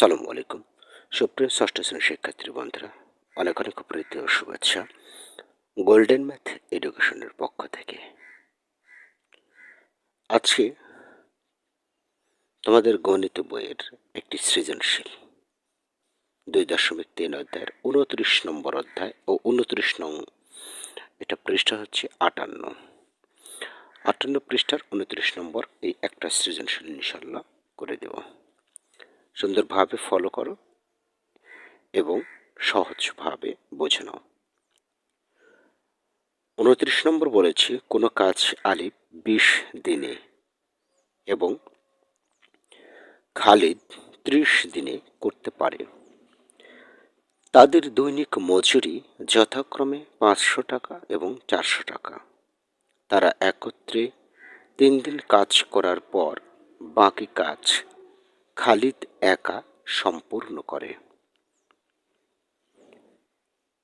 সালামু আলাইকুম। সুপ্রিয় ষষ্ঠ শ্রেণির শিক্ষার্থী বন্ধুরা, অনেক অনেক প্রীতি ও শুভেচ্ছা। গোল্ডেন ম্যাথ এডুকেশনের পক্ষ থেকে। আজকে তোমাদের গণিত বইয়ের একটি সৃজনশীল দুই দশমিক তিন অধ্যায়ের উনত্রিশ নম্বর অধ্যায় ও উনত্রিশ নং এটা পৃষ্ঠা হচ্ছে আটান্ন। আটান্ন পৃষ্ঠার উনত্রিশ নম্বর এই একটা সৃজনশীল ইনশাল্লাহ করে দেব। সুন্দরভাবে ফলো করো এবং সহজভাবে বোঝে নাও। উনত্রিশ নম্বর বলেছি, কোনো কাজ আলিফ বিশ দিনে এবং খালিদ ত্রিশ দিনে করতে পারে। তাদের দৈনিক মজুরি যথাক্রমে পাঁচশো টাকা এবং চারশো টাকা। তারা একত্রে তিন দিন কাজ করার পর বাকি কাজ খালিদ একা সম্পূর্ণ করে।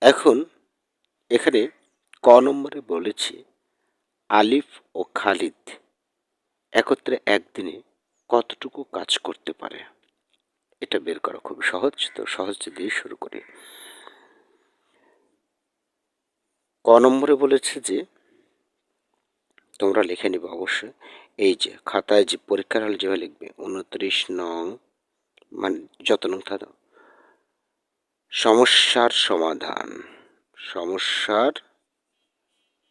এখন এখানে ক নম্বরে বলেছি, আলিফ ও খালিদ একত্রে একদিনে কতটুকু কাজ করতে পারে? এটা বের করা খুব সহজ, তো সহজ দিয়ে শুরু করি। ক নম্বরে বলেছে যে, তোমরা লিখে নিবে অবশ্যই এই যে খাতায় যে পরীক্ষার হলে যেভাবে লিখবে, উনত্রিশ নং মানে যত নং থাকো সমস্যার সমাধান সমস্যার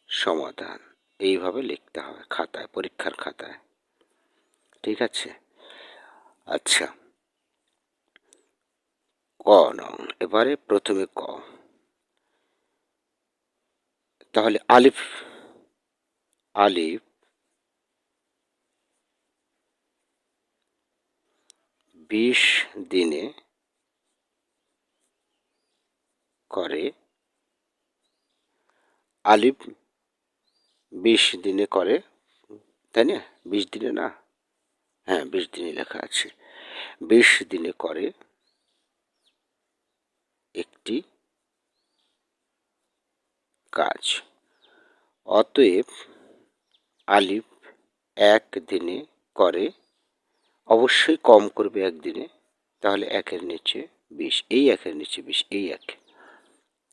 সমাধান, এইভাবে লিখতে হবে খাতায়, পরীক্ষার খাতায়। ঠিক আছে? আচ্ছা। ক নং, এবারে প্রথমে ক। তাহলে আলিফ আলিফ বিশ দিনে করে আলিফ, বিশ দিনে করে, তাই না? বিশ দিনে না? হ্যাঁ বিশ দিনে লেখা আছে। বিশ দিনে করে একটি কাজ। অতএব আলিফ এক দিনে করে অবশ্যই কম করবে একদিনে, তাহলে একের নিচে বিশ, এই একের নিচে বিশ, এই এক,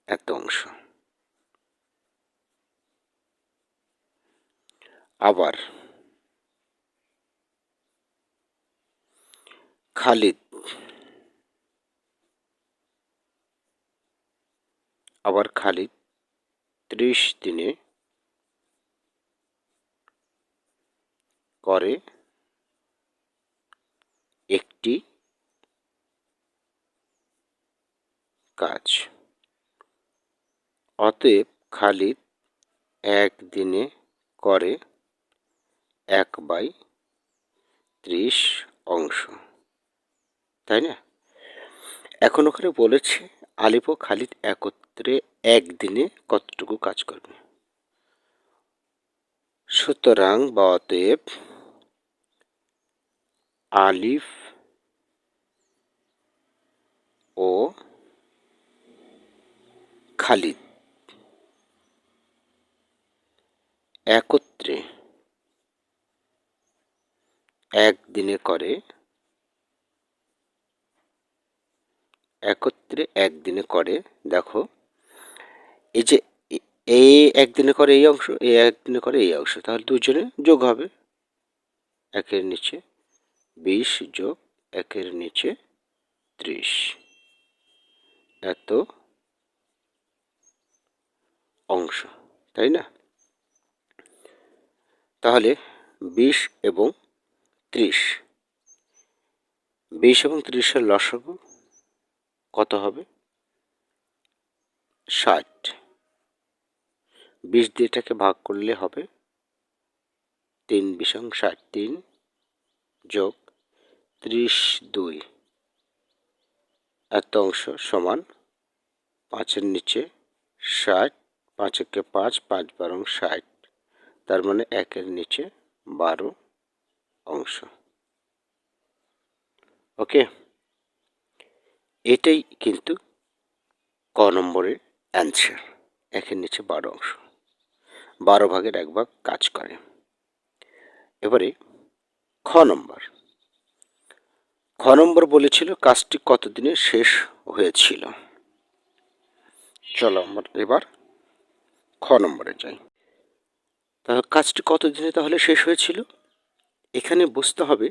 এত অংশ। আবার খালিদ আবার খালিদ, ত্রিশ দিনে করে একটি কাজ। অতএব খালিদ একদিনে করে এক বাই ত্রিশ অংশ। তাই না? এখন ওখানে বলেছে আলিপ খালিদ একত্রে একদিনে কতটুকু কাজ করবে? সুতরাং বা অতএব আলিফ ও খালিদ। একত্রে একদিনে করে, একত্রে একদিনে করে, দেখো, এই যে এ একদিনে করে এই অংশ এ একদিনে করে এই অংশ, তাহলে দুজনে যোগ হবে, একের নিচে। বিশ যোগ একের নিচে ত্রিশ। এত অংশ, তাই না? তাহলে বিশ এবং ত্রিশ। বিশ এবং ত্রিশের লসগু কত হবে? ষাট। বিশ দিয়ে এটাকে ভাগ করলে হবে তিন বিশং ষাট তিন যোগ ত্রিশ দুই। এত অংশ সমান পাঁচের নিচে ষাট পাঁচ একে পাঁচ পাঁচ বারো ষাট। তার মানে একের নিচে বারো অংশ। ওকে? এটাই কিন্তু ক নম্বরের অ্যান্সার, একের নিচে বারো অংশ। বারো ভাগের এক ভাগ কাজ করে। এবারে খ নম্বর। খ নম্বর বলেছিল, কাজটি কতদিনে শেষ হয়েছিল? চলো আমরা এবার খ নম্বরে যাই। তাহলে কাজটি কতদিনে তাহলে শেষ হয়েছিল? এখানে বুঝতে হবে,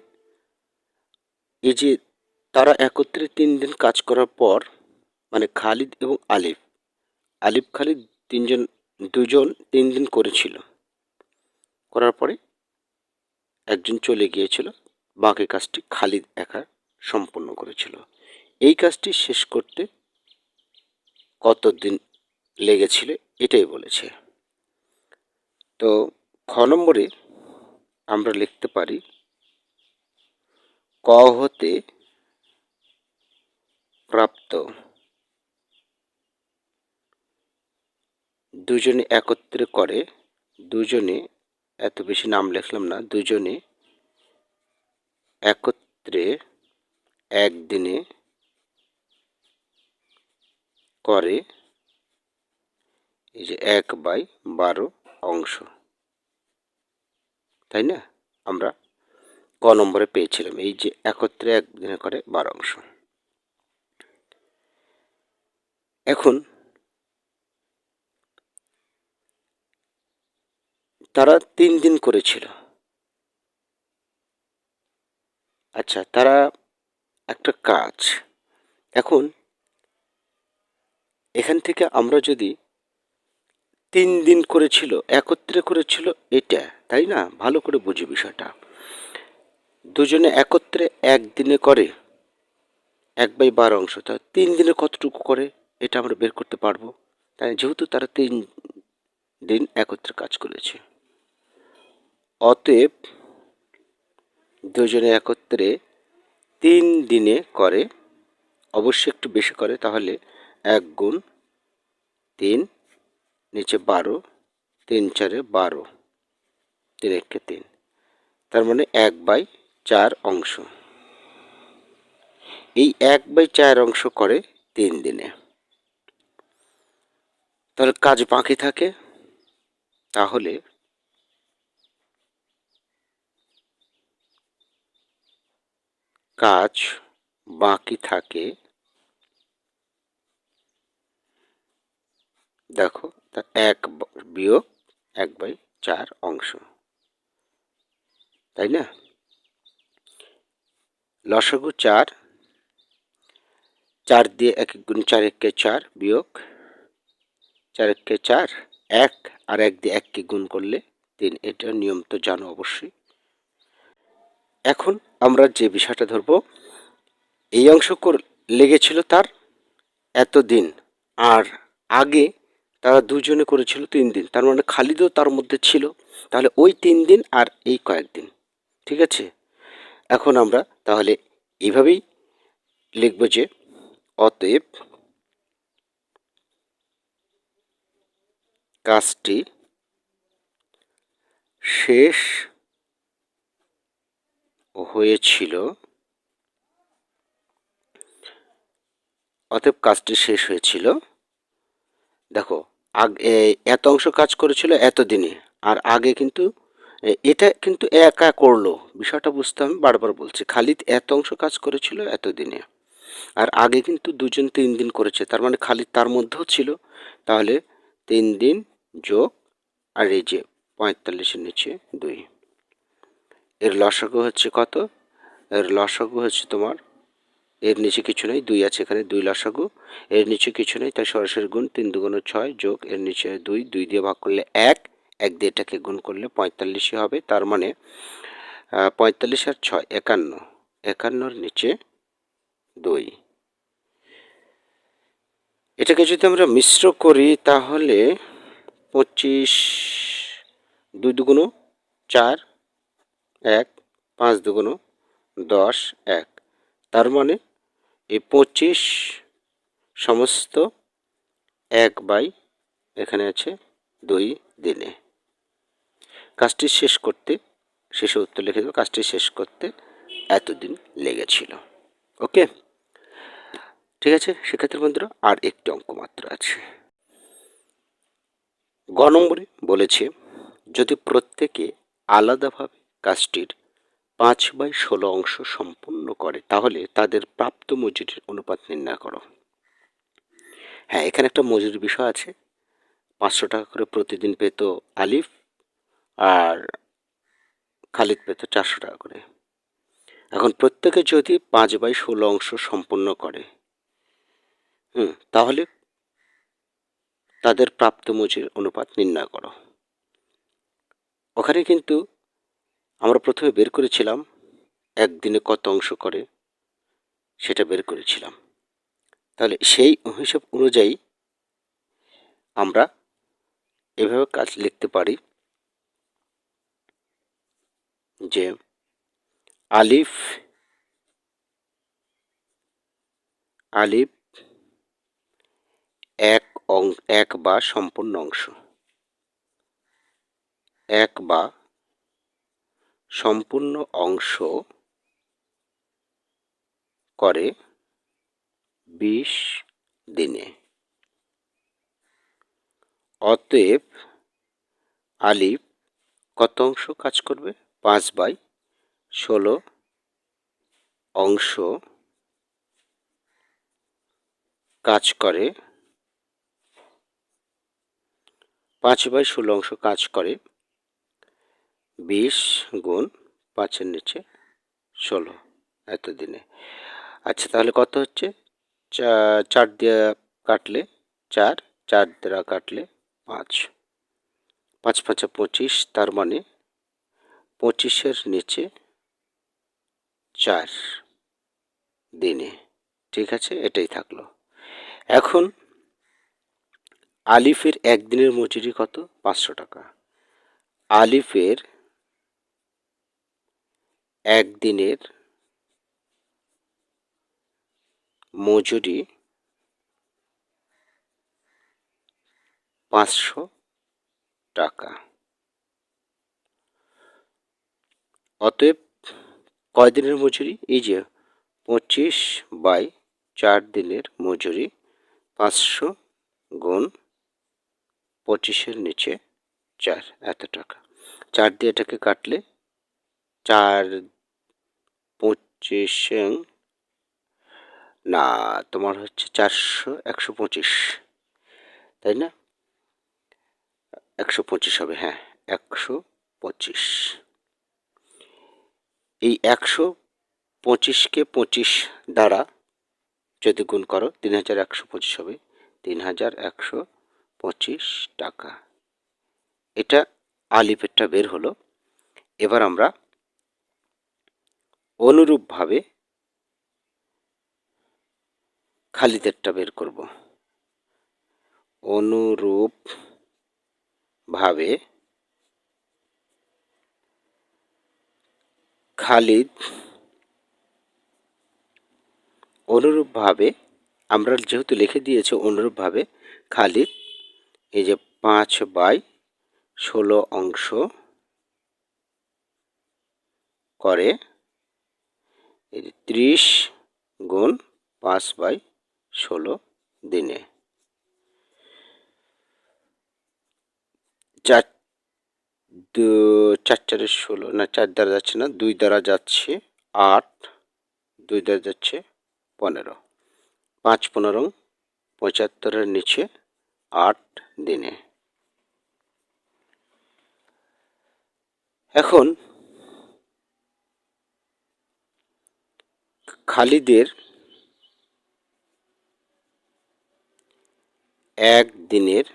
এই যে তারা একত্রে তিন দিন কাজ করার পর মানে খালিদ এবং আলিফ আলিফ, খালিদ তিনজন, দুজন তিন দিন করেছিল। করার পরে একজন চলে গিয়েছিল, বাকি কাজটি খালিদ একা সম্পন্ন করেছিল। এই কাজটি শেষ করতে কতদিন লেগেছিল এটাই বলেছে। তো খ নম্বরে আমরা লিখতে পারি, ক হতে প্রাপ্ত দুজনে একত্রে করে, দুজনে, এত বেশি নাম লিখলাম না, দুজনে একত্রে একদিনে করে এই যে এক বাই বারো অংশ। তাই না? আমরা ক নম্বরে পেয়েছিলাম। এই যে একত্রে একদিনে করে বারো অংশ। এখন তারা তিন দিন করেছিল। আচ্ছা তারা একটা কাজ। এখন, এখান থেকে আমরা যদি তিন দিন করেছিল, একত্রে করেছিল এটা, তাই না? ভালো করে বুঝি বিষয়টা। দুজনে একত্রে একদিনে করে, এক বাই বারো অংশ, তা তিন দিনে কতটুকু করে এটা আমরা বের করতে পারব? তাই যেহেতু তারা তিন দিন একত্রে কাজ করেছে। অতএব, দুজনে একত্রে তিন দিনে করে, অবশ্যই একটু বেশি করে, তাহলে এক গুণ তিন, নিচে বারো, তিন চারে বারো, তিন একে তিন। তার মানে এক বাই চার অংশ। এই এক বাই চার অংশ করে তিন দিনে। তাহলে কাজ বাকি থাকে, তাহলে কাজ বাকি থাকে। দেখো, তা এক বিয়োগ এক বাই চার অংশ। তাই না? লসগু চার চার দিয়ে এক গুণ চার এককে চার বিয়োগ চার এককে চার, এক আর এক দিয়ে এককে গুণ করলে তিন। এটা নিয়ম তো জানো অবশ্যই। এখন আমরা যে বিষয়টা ধরব, এই অংশ লেগেছিল তার এত দিন আর আগে তারা দুজনে করেছিল তিন দিন। তার মানে খালিদও তার মধ্যে ছিল। তাহলে ওই তিন দিন আর এই কয়েকদিন, ঠিক আছে? এখন আমরা তাহলে এইভাবেই লিখব যে, অতএব কাজটি শেষ হয়েছিল। অতএব কাজটি শেষ হয়েছিল। দেখো, আগে এত অংশ কাজ করেছিল এতদিনে আর আগে কিন্তু এটা কিন্তু একা করল। বিষয়টা বুঝতে আমি বারবার বলছি, খালিদ এত অংশ কাজ করেছিল এতদিনে। আর আগে কিন্তু দুজন তিন দিন করেছে। তার মানে খালিদ তার মধ্যেও ছিল। তাহলে তিন দিন যোগ আর এই যে পঁয়তাল্লিশের নিচে দুই। এর লসাগু হচ্ছে কত? এর লসাগু হচ্ছে তোমার, এর নিচে কিছু নেই, দুই আছে এখানে, দুই লসাগু। এর নিচে কিছু নেই, তাই সরাসরি গুণ তিন দুগুণ ছয় যোগ, এর নিচে দুই দুই দিয়ে ভাগ করলে এক এক দিয়ে এটাকে গুণ করলে পঁয়তাল্লিশই হবে, তার মানে পঁয়তাল্লিশ আর ছয়, একান্ন। একান্নর নিচে দুই। এটাকে যদি আমরা মিশ্র করি, তাহলে পঁচিশ, দুই দুগুণ চার এক, পাঁচ দুগুণ দশ, এক। তার মানে এই পঁচিশ সমস্ত এক বাই এখানে আছে দুই দিনে। কাজটি শেষ করতে, শেষে উত্তর লিখে দেবো, কাজটি শেষ করতে এতদিন লেগেছিল। ওকে? ঠিক আছে সেক্ষেত্রে বন্ধুরা, আর একটি অঙ্ক মাত্র আছে। গ নম্বরে বলেছে, যদি প্রত্যেকে আলাদাভাবে কাজটির পাঁচ বাই ষোলো অংশ সম্পন্ন করে, তাহলে তাদের প্রাপ্ত মজুরির অনুপাত নির্ণয় করো হ্যাঁ। এখানে একটা মজুরি বিষয় আছে। পাঁচশো টাকা করে প্রতিদিন পেত আলিফ আর খালিদ পেত চারশো টাকা করে। এখন প্রত্যেকে যদি পাঁচ বাই ষোলো অংশ সম্পন্ন করে, হুম, তাহলে তাদের প্রাপ্ত মজুরির অনুপাত নির্ণয় করো। ওখানে কিন্তু আমরা প্রথমে বের করেছিলাম একদিনে কত অংশ করে, সেটা বের করেছিলাম। তাহলে সেই হিসাব অনুযায়ী আমরা এভাবে কাজ লিখতে পারি যে আলিফ আলিফ এক অং, এক বা সম্পূর্ণ অংশ। এক বা সম্পূর্ণ অংশ করে বিশ দিনে। অতএব আলিফ কত অংশ কাজ করবে? পাঁচ বাই ষোলো অংশ কাজ করে, পাঁচ বাই ষোলো অংশ কাজ করে বিশ গুণ পাঁচের নিচে ষোলো এতদিনে। আচ্ছা তাহলে কত হচ্ছে? চার দিয়ে কাটলে চার চার দ্বারা কাটলে পাঁচ। পাঁচ পাঁচা পঁচিশ, তার মানে পঁচিশের নিচে চার দিনে। ঠিক আছে, এটাই থাকল। এখন আলিফের একদিনের মজুরি কত? পাঁচশো টাকা। আলিফের একদিনের মজুরি পাঁচশো টাকা। অতএব কয় দিনের মজুরি? এই যে পঁচিশ বাই চার দিনের মজুরি পাঁচশো গুণ পঁচিশের নিচে চার, এত টাকা। চার দিয়ে এটাকে কাটলে চার পঁচিশ না, তোমার হচ্ছে চারশো একশো পঁচিশ। তাই না? একশো পঁচিশ হবে হ্যাঁ একশো পঁচিশ। এই একশো পঁচিশকে পঁচিশ দ্বারা যদি গুণ করো, তিন হাজার একশো পঁচিশ হবে। তিন হাজার একশো পঁচিশ টাকা। এটা আলিপেরটা বের হলো। এবার আমরা অনুরূপভাবে খালিদেরটা বের করব। অনুরূপ ভাবে খালিদ অনুরূপভাবে আমরা যেহেতু লিখে দিয়েছি অনুরূপভাবে খালিদ এই যে পাঁচ বাই ষোলো অংশ করে ত্রিশ গুণ পাঁচ বাই ষোলো দিনে। চার, দু, চার চারে ষোলো, না চার দ্বারা যাচ্ছে না, দুই দ্বারা যাচ্ছে আট, দুই দ্বারা যাচ্ছে পনেরো। পাঁচ পনেরো, পঁচাত্তরের নিচে আট দিনে। এখন খালিদের এক দিনের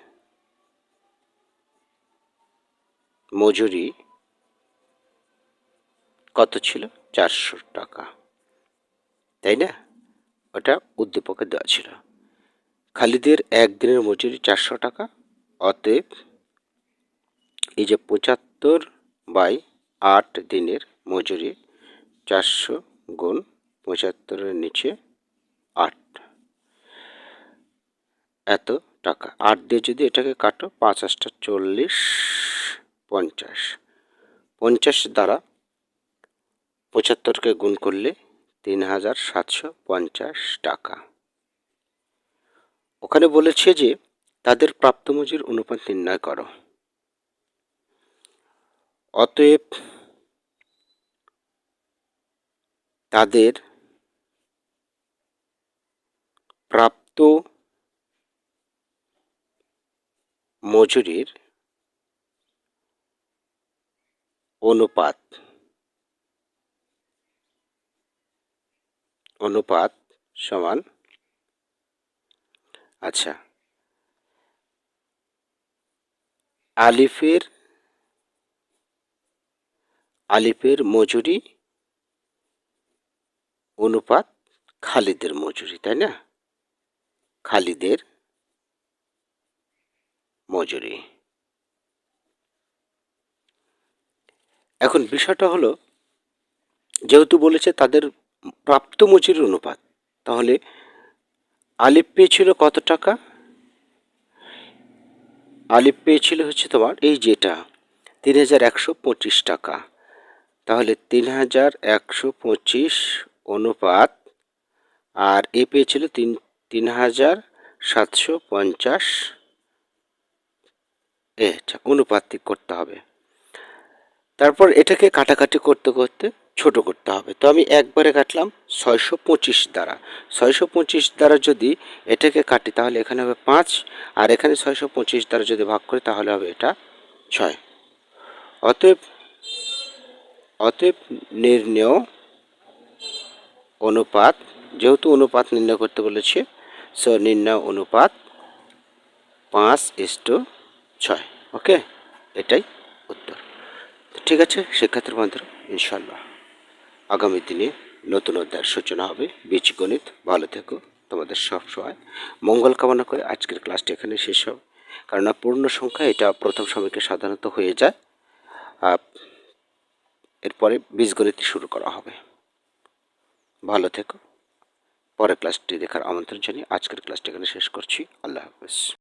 মজুরি কত ছিল? চারশো টাকা। তাই না? ওটা উদ্দীপকে দেওয়া ছিল। খালিদের একদিনের মজুরি চারশো টাকা। অতএব এই যে পঁচাত্তর বাই আট দিনের মজুরি চারশো গুণ পঁচাত্তরের নিচে আট। এত টাকা। আট দিয়ে যদি এটাকে কাটো পাঁচ আটটা চল্লিশ, পঞ্চাশ। পঞ্চাশ দ্বারা পঁচাত্তরকে গুণ করলে তিন হাজার সাতশো পঞ্চাশ টাকা। ওখানে বলেছে যে, তাদের প্রাপ্ত মজুর অনুপাত নির্ণয় করো। অতএব তাদের প্রাপ্ত মজুরির অনুপাত অনুপাত সমান আচ্ছা আলিফের আলিফের মজুরি অনুপাত খালিদের মজুরি তাই না? খালিদের মজুরি। এখন বিষয়টা হলো, যেহেতু বলেছে তাদের প্রাপ্ত মজুরির অনুপাত, তাহলে আলিফ পেয়েছিল কত টাকা? আলিফ পেয়েছিল হচ্ছে তোমার এই যেটা, তিন হাজার একশো পঁচিশ টাকা। তাহলে তিন হাজার একশো পঁচিশ অনুপাত, আর এ পেয়েছিল তিন তিন হাজার সাতশো পঞ্চাশ। এ আচ্ছা অনুপাতিক করতে হবে। তারপর এটাকে কাটাকাটি করতে করতে ছোট করতে হবে। তো আমি একবারে কাটলাম ছয়শো পঁচিশ দ্বারা। ছয়শো পঁচিশ দ্বারা যদি এটাকে কাটি, তাহলে এখানে হবে পাঁচ। আর এখানে ছয়শো পঁচিশ দ্বারা যদি ভাগ করি, তাহলে হবে এটা ছয়। অতএব অতএব নির্ণেয়, অনুপাত, যেহেতু অনুপাত নির্ণয় করতে বলেছে সো নির্ণয় অনুপাত পাঁচ ইস্টু ছয় ওকে এটাই উত্তর ঠিক আছে শিক্ষার্থীর বন্ধুরা ইনশাল্লাহ আগামী দিনে নতুন অধ্যায়ের সূচনা হবে বীজগণিত ভালো থেকো তোমাদের সব সময় মঙ্গল কামনা করে আজকের ক্লাসটি এখানে শেষ হবে কারণ পূর্ণ সংখ্যা এটা প্রথম সময়কে সাধারণত হয়ে যায় এরপরে বীজগণিত শুরু করা হবে ভালো থেকো পরের ক্লাসটি দেখার আমন্ত্রণ জানিয়ে আজকের ক্লাসটি এখানে শেষ করছি। আল্লাহ হাফেজ।